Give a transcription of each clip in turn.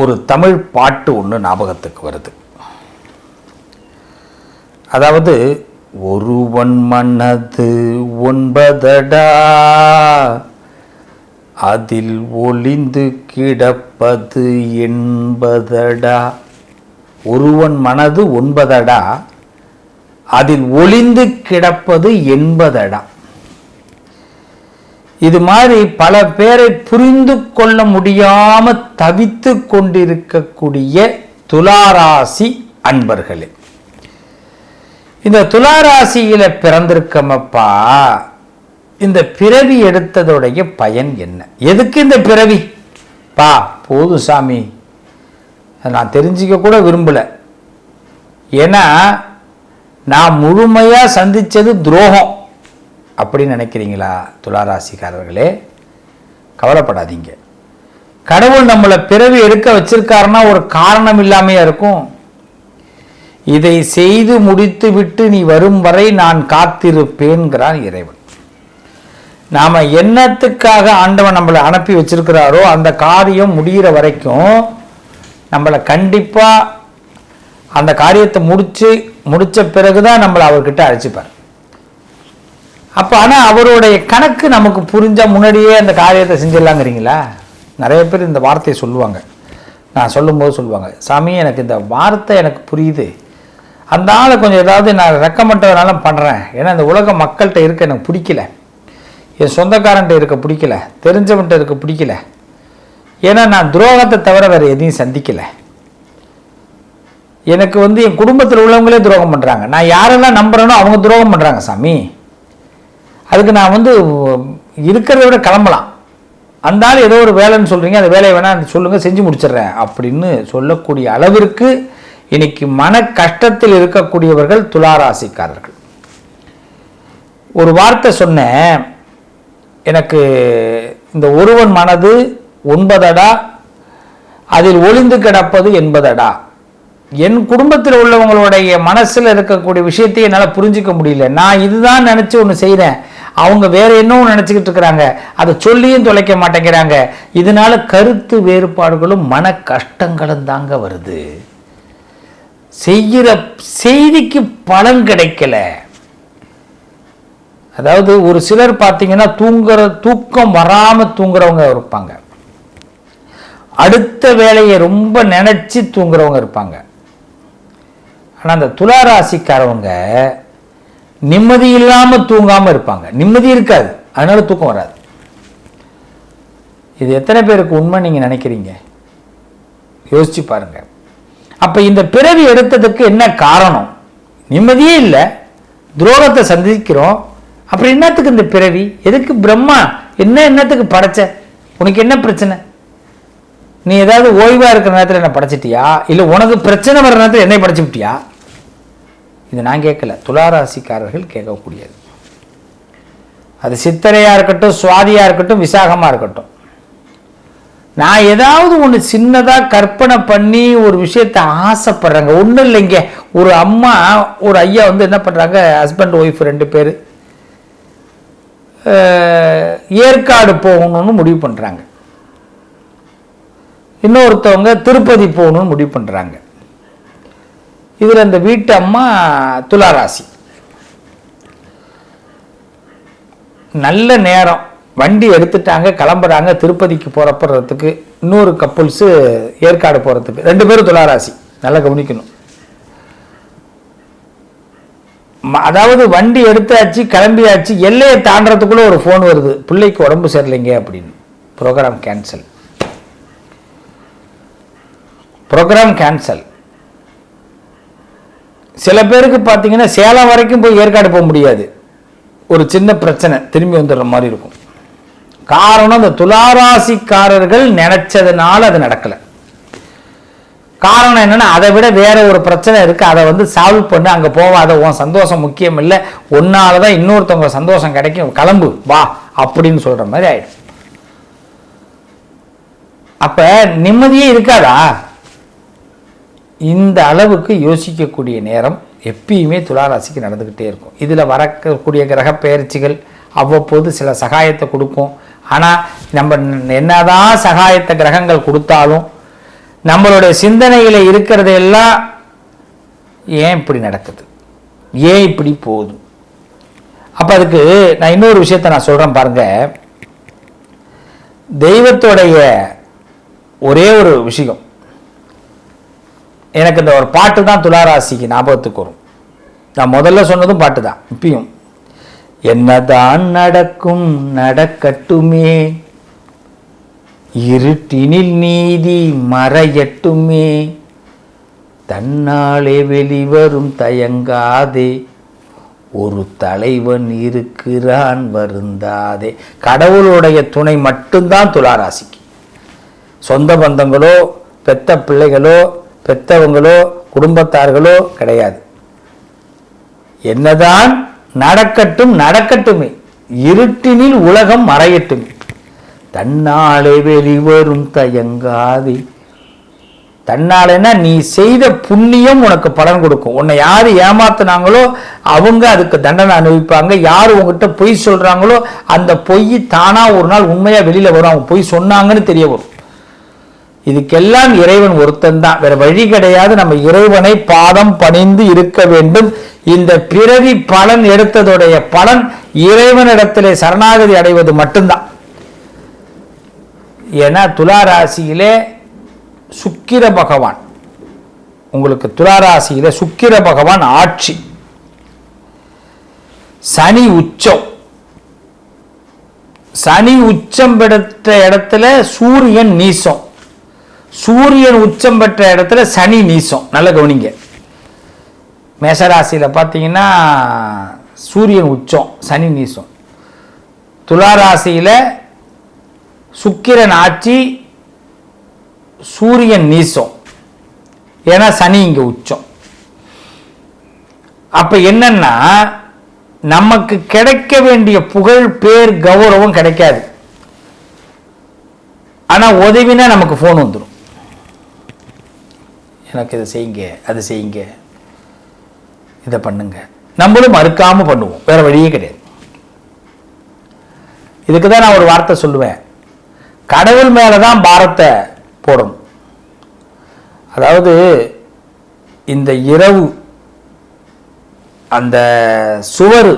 ஒரு தமிழ் பாட்டு ஒன்று ஞாபகத்துக்கு வருது. அதாவது ஒருவன் மனது ஒன்பதடா அதில் ஒளிந்து கிடப்பது என்பதடா. ஒருவன் மனது ஒன்பதடா அதில் ஒளிந்து கிடப்பது என்பதடா. இது மாதிரி பல பேரை புரிந்து கொள்ள முடியாம தவித்து கொண்டிருக்கக்கூடிய துளாராசி அன்பர்களே. இந்த துளாராசியில பிறந்திருக்கமப்பா இந்த பிறவி எடுத்ததுடைய பயன் என்ன? எதுக்கு இந்த பிறவி? பா போதும் சாமி. நான் தெரிஞ்சிக்க கூட விரும்பல. ஏன்னா நான் முழுமையா சந்திச்சது துரோகம். அப்படின்னு நினைக்கிறீங்களா துளாராசிக்காரர்களே? கவலைப்படாதீங்க. கடவுள் நம்மளை பிறவி எடுக்க வச்சிருக்காருன்னா ஒரு காரணம் இல்லாமையா இருக்கும். இதை செய்து முடித்து விட்டு நீ வரும் வரை நான் காத்திருப்பேன்கிறான் இறைவன். நாம என்னத்துக்காக ஆண்டவன் நம்மளை அனுப்பி வச்சிருக்கிறாரோ அந்த காரியம் முடிகிற வரைக்கும் நம்மளை கண்டிப்பா அந்த காரியத்தை முடிச்சு முடிச்ச பிறகுதான் நம்மளை அவர்கிட்ட அழைச்சிப்பார். அப்போ ஆனால் அவருடைய கணக்கு நமக்கு புரிஞ்சால் முன்னாடியே அந்த காரியத்தை செஞ்சிடலாங்கிறீங்களா? நிறைய பேர் இந்த வார்த்தையை சொல்லுவாங்க. நான் சொல்லும்போது சொல்லுவாங்க சாமி எனக்கு இந்த வார்த்தை எனக்கு புரியுது. அந்த ஆளை கொஞ்சம் ஏதாவது நான் ரெக்கமெண்டதுனால பண்ணுறேன் ஏன்னா இந்த உலக மக்கள்கிட்ட இருக்க எனக்கு பிடிக்கல. என் சொந்தக்காரன்ட்ட இருக்க பிடிக்கல. தெரிஞ்சவன்கிட்ட இருக்க பிடிக்கல. ஏன்னா நான் துரோகத்தை தவிர வேறு எதையும் சந்திக்கலை. எனக்கு வந்து என் குடும்பத்தில் உள்ளவங்களே துரோகம் பண்ணுறாங்க நான் யாரெல்லாம் நம்புகிறேனோ அவங்க துரோகம் பண்ணுறாங்க சாமி. அதுக்கு நான் வந்து இருக்கிறத விட கிளம்பலாம். அந்த ஆள் ஏதோ ஒரு வேலைன்னு சொல்கிறீங்க அந்த வேலையை வேணால் சொல்லுங்கள் செஞ்சு முடிச்சிடுறேன் அப்படின்னு சொல்லக்கூடிய அளவிற்கு இன்னைக்கு மன கஷ்டத்தில் இருக்கக்கூடியவர்கள் துளாராசிக்காரர்கள். ஒரு வார்த்தை சொன்னேன் எனக்கு இந்த ஒருவன் மனது ஒன்பதடா அதில் ஒளிந்து கிடப்பது என்பதடா. என் குடும்பத்தில் உள்ளவங்களுடைய மனசில் இருக்கக்கூடிய விஷயத்தை என்னால் புரிஞ்சிக்க முடியல. நான் இதுதான் நினச்சி ஒன்று செய்கிறேன் அவங்க வேற என்னவும் நினச்சிக்கிட்டு இருக்கிறாங்க? அதை சொல்லியும் தொலைக்க மாட்டேங்கிறாங்க. இதனால கருத்து வேறுபாடுகளும் மன கஷ்டங்களும் தாங்க வருது. செய்கிற செய்திக்கு பலன் கிடைக்கல. அதாவது ஒரு சிலர் பார்த்தீங்கன்னா தூங்குற தூக்கம் வராம தூங்குறவங்க இருப்பாங்க. அடுத்த வேலையை ரொம்ப நினைச்சு தூங்குறவங்க இருப்பாங்க. ஆனால் அந்த துளாராசிக்காரவங்க நிம்மதி இல்லாம தூங்காம இருப்பாங்க. நிம்மதி இருக்காது. அதனால தூக்கம் வராது. இது எத்தனை பேருக்கு உண்மை நீங்க நினைக்கிறீங்க? யோசிச்சு பாருங்க. அப்ப இந்த பிறவி எடுத்ததுக்கு என்ன காரணம்? நிம்மதியே இல்லை. துரோகத்தை சந்திக்கிறோம். அப்புறம் என்னத்துக்கு இந்த பிறவி? எதுக்கு பிரம்மா? என்ன என்னத்துக்கு படைச்ச? உனக்கு என்ன பிரச்சனை? நீ ஏதாவது ஓய்வா இருக்கிற நேரத்தில் என்ன படைச்சிட்டியா? இல்லை உனக்கு பிரச்சனை வர நேரத்தில் என்னை படைச்சுட்டியா இது நான் கேட்கல. துளாராசிக்காரர்கள் கேட்கக்கூடியது. அது சித்தரையாக இருக்கட்டும் சுவாதியாக இருக்கட்டும் விசாகமாக இருக்கட்டும். நான் ஏதாவது ஒன்று சின்னதாக கற்பனை பண்ணி ஒரு விஷயத்தை ஆசைப்படுறேங்க. ஒன்றும் இல்லைங்க. ஒரு அம்மா ஒரு ஐயா வந்து என்ன பண்ணுறாங்க ஹஸ்பண்ட் ஒய்ஃப் ரெண்டு பேர் ஏற்காடு போகணும்னு முடிவு பண்ணுறாங்க இன்னொருத்தவங்க திருப்பதி போகணும்னு முடிவு பண்ணுறாங்க இதில் இந்த வீட்டு அம்மா துளாராசி நல்ல நேரம். வண்டி எடுத்துட்டாங்க கிளம்புறாங்க திருப்பதிக்கு போகிறப்படுறதுக்கு இன்னொரு கப்புள்ஸு ஏற்காடு போகிறதுக்கு ரெண்டு பேரும் துளாராசி நல்லா கவனிக்கணும். அதாவது வண்டி எடுத்தாச்சு கிளம்பியாச்சு எல்லையை தாண்டறதுக்குள்ள ஒரு ஃபோன் வருது. பிள்ளைக்கு உடம்பு சரியில்லைங்க அப்படின்னு. ப்ரோக்ராம் கேன்சல் ப்ரோக்ராம் கேன்சல் சில பேருக்கு பார்த்தீங்கன்னா சேலம் வரைக்கும் போய் ஏற்காடு போக முடியாது. ஒரு சின்ன பிரச்சனை திரும்பி வந்துடுற மாதிரி இருக்கும். காரணம் அந்த துளாராசிக்காரர்கள் நினைச்சதுனால அது நடக்கல. காரணம் என்னன்னா அதை விட வேற ஒரு பிரச்சனை இருக்கு. அதை வந்து சால்வ் பண்ணு அங்க போவாத உன் சந்தோஷம் முக்கியம் இல்லை. ஒன்னால தான் இன்னொருத்தவங்க சந்தோஷம் கிடைக்கும். கிளம்பு வா அப்படின்னு சொல்ற மாதிரி ஆயிடும். அப்ப நிம்மதியே இருக்காதா? இந்த அளவுக்கு யோசிக்கக்கூடிய நேரம் எப்பயுமே துளாராசிக்கு நடந்துக்கிட்டே இருக்கும். இதில் வரக்கூடிய கிரக பயிற்சிகள் அவ்வப்போது சில சகாயத்தை கொடுக்கும். ஆனால் நம்ம என்னதான் சகாயத்தை கிரகங்கள் கொடுத்தாலும் நம்மளுடைய சிந்தனையில் இருக்கிறதெல்லாம் ஏன் இப்படி நடக்குது? ஏன் இப்படி போகுது? அப்போ அதுக்கு நான் இன்னொரு விஷயத்தை நான் சொல்கிறேன் பாருங்க. தெய்வத்தோடைய ஒரே ஒரு விஷயம். எனக்கு இந்த ஒரு பாட்டு தான் துளாராசிக்கு ஞாபகத்துக்கு வரும். நான் முதல்ல சொன்னதும் பாட்டு தான் இப்பயும். என்னதான் நடக்கும் நடக்கட்டுமே. இருட்டினில் நீதி மறையட்டுமே. தன்னாலே வெளிவரும் தயங்காதே. ஒரு தலைவன் இருக்கிறான் வருந்தாதே. கடவுளுடைய துணை மட்டும்தான் துளாராசிக்கு. சொந்த பந்தங்களோ பெத்த பிள்ளைகளோ பெத்தவங்களோ குடும்பத்தார்களோ கிடையாது. என்னதான் நடக்கட்டும் நடக்கட்டுமே. இருட்டினில் உலகம் மறையட்டுமே. தன்னாலே வெளிவரும் தயங்காதே. தன்னாலேன்னா நீ செய்த புண்ணியம் உனக்கு பலன் கொடுக்கும். உன்னை யார் ஏமாத்தினாங்களோ அவங்க அதுக்கு தண்டனை அனுபவிப்பாங்க. யார் உங்ககிட்ட பொய் சொல்றாங்களோ அந்த பொய் தானா ஒரு நாள் உண்மையா வெளியில வரும். அவங்க பொய் சொன்னாங்கன்னு தெரிய வரும். இதுக்கெல்லாம் இறைவன் ஒருத்தன் தான். வேற வழி கிடையாது. நம்ம இறைவனை பாதம் பணிந்து இருக்க வேண்டும். இந்த பிறவி பலன் எடுத்ததுடைய பலன் இறைவனிடத்திலே சரணாகதி அடைவது மட்டும்தான். ஏன்னா துலா ராசியிலே சுக்கிர பகவான். உங்களுக்கு துலா ராசியில சுக்கிர பகவான் ஆட்சி. சனி உச்சம். சனி உச்சம் பெற்ற இடத்துல சூரியன் நீசம். சூரியன் உச்சம் பெற்ற இடத்துல சனி நீசம். நல்ல கவனிங்க. மேஷராசியில் பார்த்தீங்கன்னா சூரியன் உச்சம் சனி நீசம். துளாராசியில் சுக்கிரன் ஆட்சி சூரியன் நீசம். ஏன்னா சனி இங்கே உச்சம். அப்போ என்னன்னா நமக்கு கிடைக்க வேண்டிய புகழ் பேர் கௌரவம் கிடைக்காது. ஆனால் உதவினா நமக்கு ஃபோன் வந்துடும் எனக்கு இதை செய்யுங்க அதை செய்யுங்க இதை பண்ணுங்க. நம்மளும் மறுக்காம பண்ணுவோம். வேற வழியே கிடையாது. இதுக்கு தான் நான் ஒரு வார்த்தை சொல்லுவேன். கடவுள் மேலே தான் பாரத்தை போடணும். அதாவது இந்த இரவு அந்த சுவர்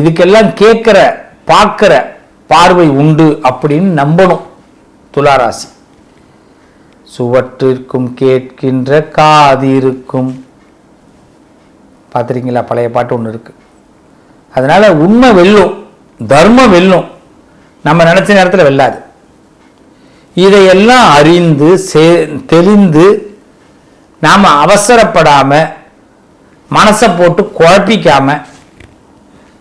இதுக்கெல்லாம் கேட்குற பார்க்குற பார்வை உண்டு அப்படின்னு நம்பணும் துளாராசி. சுவற்றிற்கும் கேட்கின்ற காதிருக்கும். பார்த்துருக்கீங்களா? பழைய பாட்டு ஒன்று இருக்கு. அதனால உண்மை வெல்லும் தர்மம் வெல்லும். நம்ம நினச்ச நேரத்தில் வெல்லாது. இதையெல்லாம் அறிந்து சே- தெளிந்து நாம் அவசரப்படாம மனசை போட்டு குழப்பிக்காம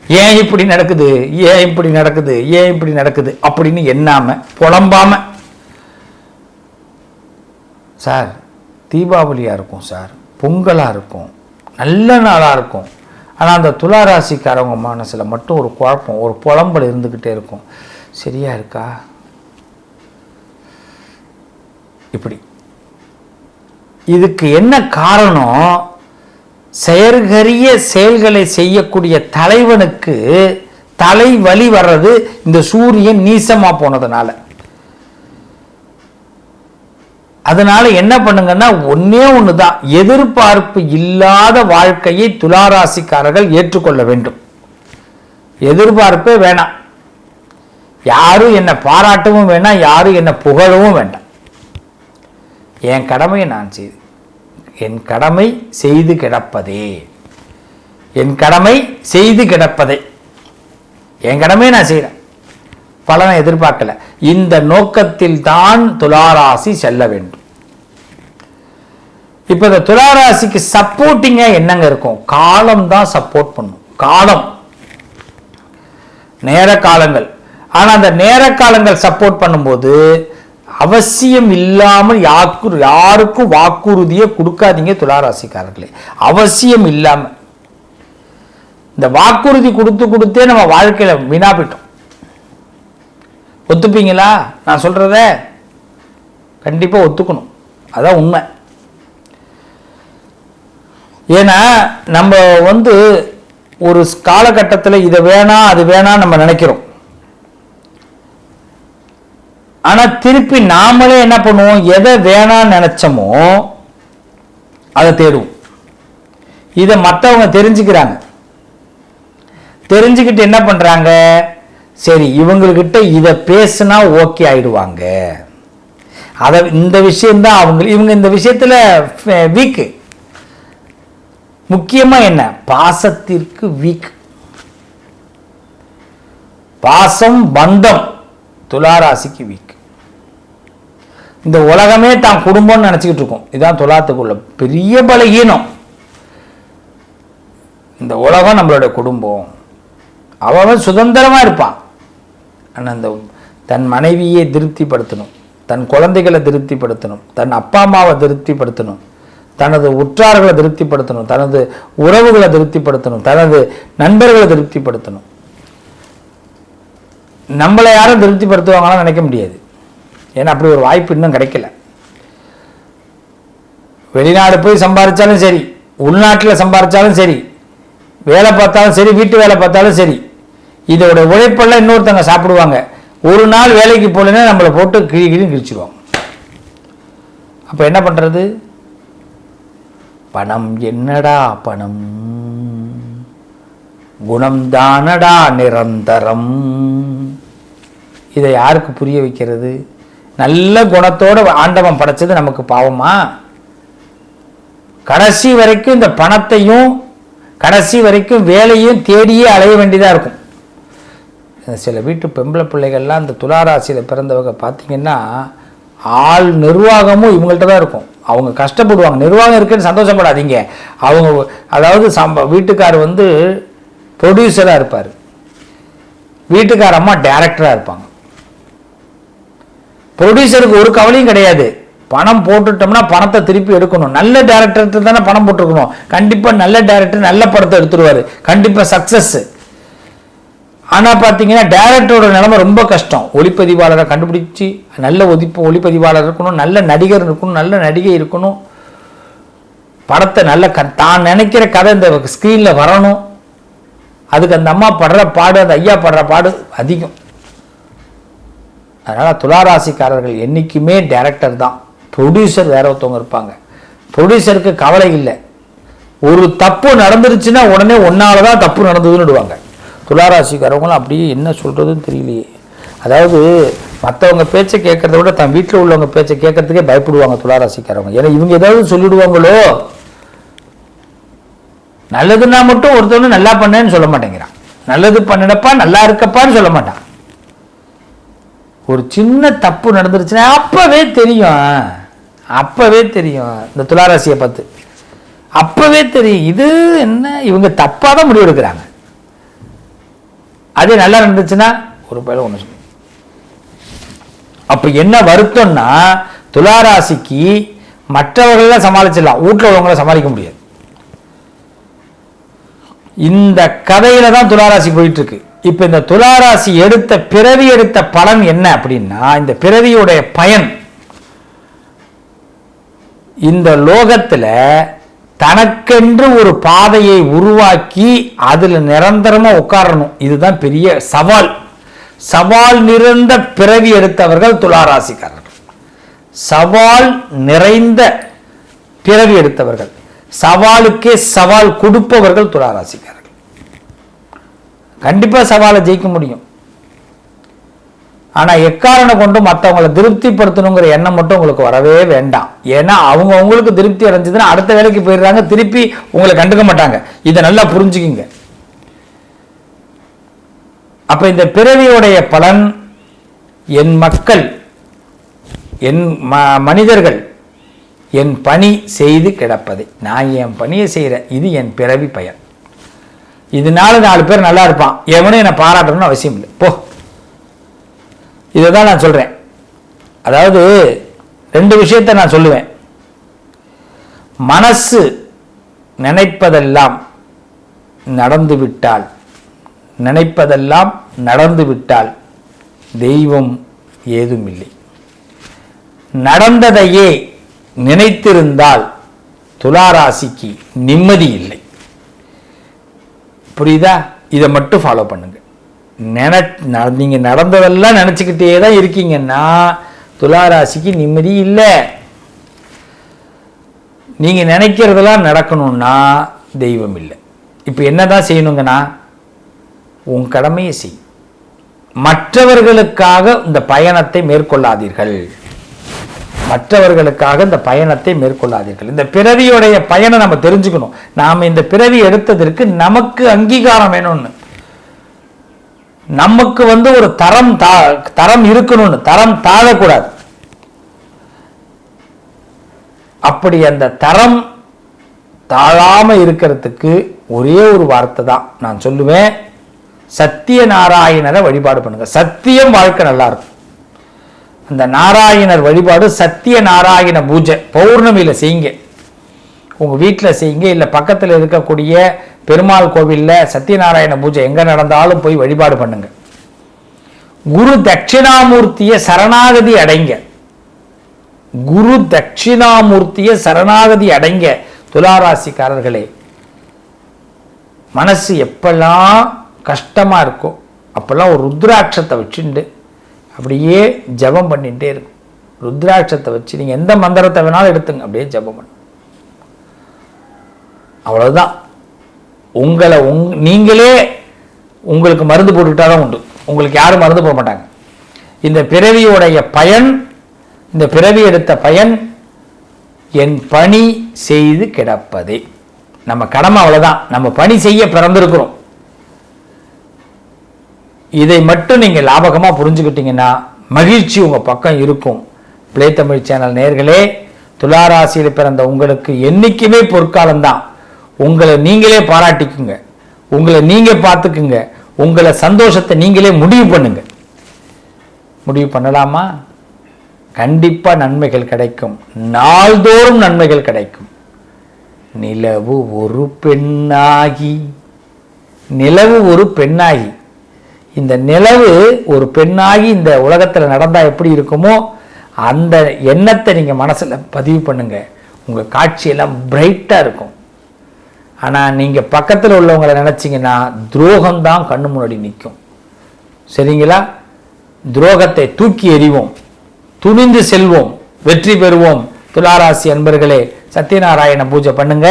ஏன் இப்படி நடக்குது ஏன் இப்படி நடக்குது ஏன் இப்படி நடக்குது அப்படின்னு எண்ணாமல் புலம்பாமல் சார் தீபாவளியாக இருக்கும் சார். பொங்கலாக இருக்கும். நல்ல நாளாக இருக்கும். ஆனால் அந்த துலா ராசிக்காரவங்க மனசில் மட்டும் ஒரு குழப்பம் ஒரு புலம்பல் இருந்துக்கிட்டே இருக்கும். சரியா இருக்கா? இப்படி. இதுக்கு என்ன காரணம்? செயற்கரிய செயல்களை செய்யக்கூடிய தலைவனுக்கு தலைவலி வர்றது இந்த சூரியன் நீசமாக போனதுனால. அதனால என்ன பண்ணுங்கன்னா ஒன்னே தான் எதிர்பார்ப்பு இல்லாத வாழ்க்கையை துளாராசிக்காரர்கள் ஏற்றுக்கொள்ள வேண்டும். எதிர்பார்ப்பே வேணாம். யாரும் என்னை பாராட்டவும் வேணாம் யாரும் என்னை புகழவும் வேண்டாம். என் கடமையை நான் செய்து என் கடமை செய்து கிடப்பதே. என் கடமை செய்து கிடப்பதே. என் கடமையை நான் செய்கிறேன் பலனை எதிர்பார்க்கல. இந்த நோக்கத்தில் தான் துளாராசி செல்ல வேண்டும். இப்போ இந்த துளாராசிக்கு சப்போர்ட்டிங்க என்னங்க இருக்கும்? காலம் தான் சப்போர்ட் பண்ணும். காலம். நேர காலங்கள். ஆனா அந்த நேர காலங்கள் சப்போர்ட் பண்ணும்போது அவசியம் இல்லாமல் யாக்கு யாருக்கும் வாக்குறுதியை கொடுக்காதீங்க துளாராசிக்காரர்களே. அவசியம் இல்லாம. இந்த வாக்குறுதி கொடுத்து கொடுத்தே நம்ம வாழ்க்கையில வீணாப்பிட்டோம் ஒத்துப்பீங்களா? நான் சொல்கிறத கண்டிப்பாக ஒத்துக்கணும். அதான் உண்மை. ஏன்னா நம்ம வந்து ஒரு காலகட்டத்தில் இதை வேணாம் அது வேணாம் நம்ம நினைக்கிறோம். ஆனால் திருப்பி நாமளே என்ன பண்ணுவோம்? எதை வேணாம்னு நினச்சோமோ அதை தேடுவோம். இதை மற்றவங்க தெரிஞ்சுக்கிறாங்க. தெரிஞ்சுக்கிட்டு என்ன பண்றாங்க? சரி இவங்கக்கிட்ட இதை பேசுனா ஓகே ஆயிடுவாங்க. அதை இந்த விஷயம்தான் அவங்க இவங்க இந்த விஷயத்துல வீக்கு முக்கியமா என்ன? பாசத்திற்கு வீக் பாசம் பந்தம் துளாராசிக்கு வீக் இந்த உலகமே தான் குடும்பம்னு நினச்சிக்கிட்டு இருக்கோம். இதுதான் துலாத்துக்குள்ள பெரிய பலகீனம். இந்த உலகம் நம்மளோட குடும்பம். அவன் சுதந்திரமா இருப்பான். ஆனால் அந்த தன் மனைவியை திருப்திப்படுத்தணும். தன் குழந்தைகளை திருப்திப்படுத்தணும். தன் அப்பா அம்மாவை திருப்திப்படுத்தணும். தனது உற்றார்களை திருப்திப்படுத்தணும். தனது உறவுகளை திருப்திப்படுத்தணும். தனது நண்பர்களை திருப்திப்படுத்தணும். நம்மளை யாரும் திருப்திப்படுத்துவாங்களாம் நினைக்க முடியாது. ஏன்னா அப்படி ஒரு வாய்ப்பு இன்னும் கிடைக்கல. வெளிநாடு போய் சம்பாதிச்சாலும் சரி உள்நாட்டில் சம்பாதிச்சாலும் சரி வேலை பார்த்தாலும் சரி வீட்டு வேலை பார்த்தாலும் சரி இதோட உழைப்பெல்லாம் இன்னொருத்தங்க சாப்பிடுவாங்க. ஒரு நாள் வேலைக்கு போகலன்னா நம்மளை போட்டு கிழி கிழி கிழிச்சிடுவாங்க அப்போ என்ன பண்ணுறது பணம் என்னடா பணம்? குணம் தானடா நிரந்தரம்? இதை யாருக்கு புரிய வைக்கிறது? நல்ல குணத்தோடு ஆண்டவன் படைச்சது நமக்கு பாவமா? கடைசி வரைக்கும் இந்த பணத்தையும் கடைசி வரைக்கும் வேலையும் தேடியே அலைய வேண்டியதாக இருக்கும். சில வீட்டு பெம்பளை பிள்ளைகள்லாம் இந்த துளாராசியில் பிறந்தவங்க பார்த்தீங்கன்னா ஆள் நிர்வாகமும் இவங்கள்ட்ட தான் இருக்கும். அவங்க கஷ்டப்படுவாங்க. நிர்வாகம் இருக்குன்னு சந்தோஷப்படாதீங்க. அவங்க அதாவது சம்ப வீட்டுக்கார் வந்து ப்ரொடியூசராக இருப்பார். வீட்டுக்கார அம்மா டேரக்டராக இருப்பாங்க. ப்ரொடியூசருக்கு ஒரு கவலையும் கிடையாது. பணம் போட்டுட்டோம்னா பணத்தை திருப்பி எடுக்கணும். நல்ல டேரக்டர்கிட்ட தானே பணம் போட்டிருக்கணும். கண்டிப்பாக நல்ல டேரக்டர் நல்ல படத்தை எடுத்துருவார். கண்டிப்பாக சக்ஸஸ் ஆனால் பார்த்தீங்கன்னா டேரக்டரோட நிலைமை ரொம்ப கஷ்டம். ஒளிப்பதிவாளரை கண்டுபிடிச்சி நல்ல ஒதிப்பு ஒளிப்பதிவாளர் இருக்கணும் நல்ல நடிகர் இருக்கணும் நல்ல நடிகை இருக்கணும். படத்தை நல்ல க தான் நினைக்கிற கதை இந்த ஸ்க்ரீனில் வரணும். அதுக்கு அந்த அம்மா படுற பாடு அந்த ஐயா படுற பாடு அதிகம். அதனால் துளாராசிக்காரர்கள் என்றைக்குமே டேரக்டர் தான். ப்ரொடியூசர் வேற ஒருத்தவங்க இருப்பாங்க. ப்ரொடியூசருக்கு கவலை இல்லை. ஒரு தப்பு நடந்துருச்சுன்னா உடனே ஒன்றால் தான் தப்பு நடந்ததுன்னுடுவாங்க துளாராசிக்காரவங்களும் அப்படியே என்ன சொல்கிறதுன்னு தெரியலையே. அதாவது மற்றவங்க பேச்சை கேட்குறத விட தன் வீட்டில் உள்ளவங்க பேச்சை கேட்கறதுக்கே பயப்படுவாங்க துளாராசிக்காரவங்க. ஏன்னா இவங்க ஏதாவது சொல்லிடுவாங்களோ? நல்லதுன்னா மட்டும் ஒருத்தவங்க நல்லா பண்ணேன்னு சொல்ல மாட்டேங்கிறான். நல்லது பண்ணினப்பா நல்லா இருக்கப்பான்னு சொல்ல மாட்டான். ஒரு சின்ன தப்பு நடந்துருச்சுன்னா அப்பவே தெரியும். அப்பவே தெரியும். இந்த துளாராசியை பார்த்து. அப்பவே தெரியும். இது என்ன? இவங்க தப்பாக தான் முடிவு எடுக்கிறாங்க அதே நல்லா இருந்துச்சுன்னா ஒரு பயில ஒன்று சொல்லு. அப்போ என்ன வருத்தம்னா துளாராசிக்கு மற்றவர்கள சமாளிச்சிடலாம். வீட்டில் உள்ளவங்கள சமாளிக்க முடியாது. இந்த கதையில தான் துளாராசி போயிட்டு இருக்கு இப்போ இந்த துளாராசி எடுத்த பிறவி எடுத்த பலன் என்ன அப்படின்னா இந்த பிறவியுடைய பயன். இந்த லோகத்துல தனக்கென்று ஒரு பாதையை உருவாக்கி அதுல நிரந்தரமா உட்காரணும். இதுதான் பெரிய சவால். சவால் நிறைந்த பிறவி எடுத்தவர்கள் துளாராசிக்காரர்கள். சவால் நிறைந்த பிறவி எடுத்தவர்கள். சவாலுக்கே சவால் கொடுப்பவர்கள் துளாராசிக்காரர்கள். கண்டிப்பா சவாலை ஜெயிக்க முடியும். ஆனால் எக்காரணம் கொண்டு மற்றவங்களை திருப்திப்படுத்தணுங்கிற எண்ணம் மட்டும் உங்களுக்கு வரவே வேண்டாம். ஏன்னா அவங்க அவங்களுக்கு திருப்தி அடைஞ்சதுன்னா அடுத்த வேலைக்கு போயிடுறாங்க திருப்பி உங்களை கண்டுக்க மாட்டாங்க. இதை நல்லா புரிஞ்சுக்கிங்க. அப்போ இந்த பிறவியுடைய பலன் என் மக்கள் என் ம- மனிதர்கள் என் பணி செய்து கிடப்பதை. நான் என் பணியை செய்கிறேன் இது என் பிறவி பயன். இதனால நாலு பேர் நல்லா இருப்பான். எவனும் என்னை பாராட்டணும்னு அவசியம் இல்லை. போ. இதை தான் நான் சொல்கிறேன் அதாவது ரெண்டு விஷயத்தை நான் சொல்லுவேன். மனசு நினைப்பதெல்லாம் நடந்து விட்டால் நினைப்பதெல்லாம் நடந்து விட்டால் தெய்வம் ஏதும் இல்லை நடந்ததையே நினைத்திருந்தால் துளாராசிக்கு நிம்மதி இல்லை. புரியுதா? இதை மட்டும் ஃபாலோ பண்ணுங்க. நின நீங்கள் நடந்ததெல்லாம் நினச்சிக்கிட்டே தான் இருக்கீங்கன்னா துளாராசிக்கு நிம்மதி இல்லை. நீங்கள் நினைக்கிறதெல்லாம் நடக்கணும்னா தெய்வம் இல்லை. இப்போ என்ன தான் செய்யணுங்கண்ணா? உன் கடமையை செய். மற்றவர்களுக்காக இந்த பயணத்தை மேற்கொள்ளாதீர்கள். மற்றவர்களுக்காக இந்த பயணத்தை மேற்கொள்ளாதீர்கள். இந்த பிறவியுடைய பயணம் நம்ம தெரிஞ்சுக்கணும். நாம் இந்த பிறவி எடுத்ததற்கு நமக்கு அங்கீகாரம் வேணும்னு. நமக்கு வந்து ஒரு தரம் தா தரம் இருக்கணும்னு தரம் தாழக்கூடாது. அப்படி அந்த தரம் தாழாம இருக்கிறதுக்கு ஒரே ஒரு வார்த்தை தான் நான் சொல்லுவேன். சத்திய நாராயணரை வழிபாடு பண்ணுங்க. சத்தியம் வாழ்க்கை நல்லா இருக்கும். அந்த நாராயணர் வழிபாடு சத்திய நாராயண பூஜை. பௌர்ணமியில செய்யுங்க. உங்க வீட்டில் செய்யுங்க இல்லை பக்கத்தில் இருக்கக்கூடிய பெருமாள் கோவிலில் சத்யநாராயண பூஜை எங்க நடந்தாலும் போய் வழிபாடு பண்ணுங்க. குரு தட்சிணாமூர்த்திய சரணாகதி அடைங்க. குரு தட்சிணாமூர்த்தியை சரணாகதி அடைங்க துளாராசிக்காரர்களே. மனசு எப்பெல்லாம் கஷ்டமா இருக்கோ அப்பெல்லாம் ஒரு ருத்ராட்சத்தை வச்சுண்டு அப்படியே ஜெபம் பண்ணிகிட்டே இருக்கும். ருத்ராட்சத்தை வச்சு நீங்க எந்த மந்திரத்தை வேணாலும் எடுத்துங்க அப்படியே ஜெபம் பண்ணு அவ்வளவுதான். உங்களை உங் நீங்களே உங்களுக்கு மருந்து போட்டுக்கிட்டால் தான் உண்டு. உங்களுக்கு யாரும் மருந்து போட மாட்டாங்க. இந்த பிறவியுடைய பயன் இந்த பிறவி எடுத்த பயன் என் பணி செய்து கிடப்பதே. நம்ம கடமை அவ்வளோதான் நம்ம பணி செய்ய பிறந்திருக்கிறோம். இதை மட்டும் நீங்கள் லாபகமாக புரிஞ்சுக்கிட்டீங்கன்னா மகிழ்ச்சி உங்கள் பக்கம் இருக்கும். பிளே தமிழ் சேனல் நேர்களே துளாராசியில் பிறந்த உங்களுக்கு என்னைக்குமே பொற்காலம்தான். உங்களை நீங்களே பாராட்டிக்குங்க. உங்களை நீங்கள் பார்த்துக்குங்க. உங்களை சந்தோஷத்தை நீங்களே முடிவு பண்ணுங்க. முடிவு பண்ணலாமா? கண்டிப்பாக நன்மைகள் கிடைக்கும். நாள்தோறும் நன்மைகள் கிடைக்கும். நிலவு ஒரு பெண்ணாகி நிலவு ஒரு பெண்ணாகி. இந்த நிலவு ஒரு பெண்ணாகி இந்த உலகத்தில் நடந்தால் எப்படி இருக்குமோ அந்த எண்ணத்தை நீங்கள் மனசில் பதிவு பண்ணுங்கள் உங்கள் காட்சியெல்லாம் பிரைட்டாக இருக்கும். ஆனால் நீங்கள் பக்கத்தில் உள்ளவங்களை நினச்சிங்கன்னா துரோகம்தான் கண்ணு முன்னாடி நிற்கும் சரிங்களா? துரோகத்தை தூக்கி எறிவோம். துணிந்து செல்வோம். வெற்றி பெறுவோம். துளாராசி அன்பர்களே சத்யநாராயண பூஜை பண்ணுங்க.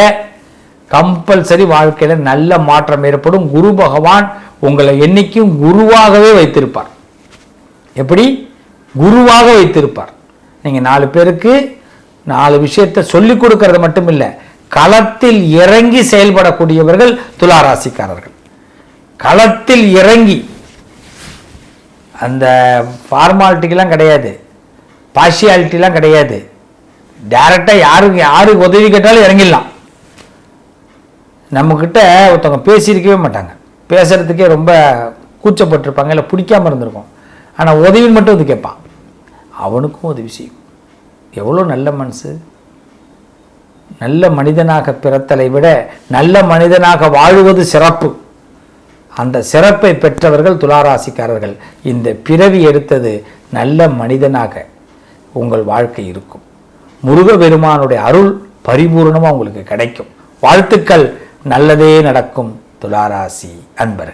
கம்பல்சரி வாழ்க்கையில் நல்ல மாற்றம் ஏற்படும். குரு பகவான் உங்களை என்னைக்கும் குருவாகவே வைத்திருப்பார். எப்படி? குருவாக வைத்திருப்பார். நீங்கள் நாலு பேருக்கு நாலு விஷயத்தை சொல்லிக் கொடுக்கறது மட்டும் இல்லை களத்தில் இறங்கி செயல்படக்கூடியவர்கள் துளாராசிக்காரர்கள். களத்தில் இறங்கி அந்த ஃபார்மாலிட்டிக்கெல்லாம் கிடையாது. பார்ஷியாலிட்டிலாம் கிடையாது. டேரெக்டாக யாருக்கு யாருக்கு உதவி கேட்டாலும் இறங்கிடலாம். நம்மக்கிட்ட ஒருத்தவங்க பேசியிருக்கவே மாட்டாங்க. பேசுறதுக்கே ரொம்ப கூச்சப்பட்டிருப்பாங்க இல்லை பிடிக்காம இருந்திருக்கும். ஆனால் உதவின்னு மட்டும் வந்து கேட்பான். அவனுக்கும் உதவி செய்யும். எவ்வளோ நல்ல மனசு. நல்ல மனிதனாக பிறத்தலை விட நல்ல மனிதனாக வாழுவது சிறப்பு. அந்த சிறப்பை பெற்றவர்கள் துளாராசிக்காரர்கள். இந்த பிறவி எடுத்தது நல்ல மனிதனாக உங்கள் வாழ்க்கை இருக்கும். முருகபெருமானுடைய அருள் பரிபூர்ணமாக உங்களுக்கு கிடைக்கும். வாழ்த்துக்கள். நல்லதே நடக்கும் துளாராசி அன்பர்கள்.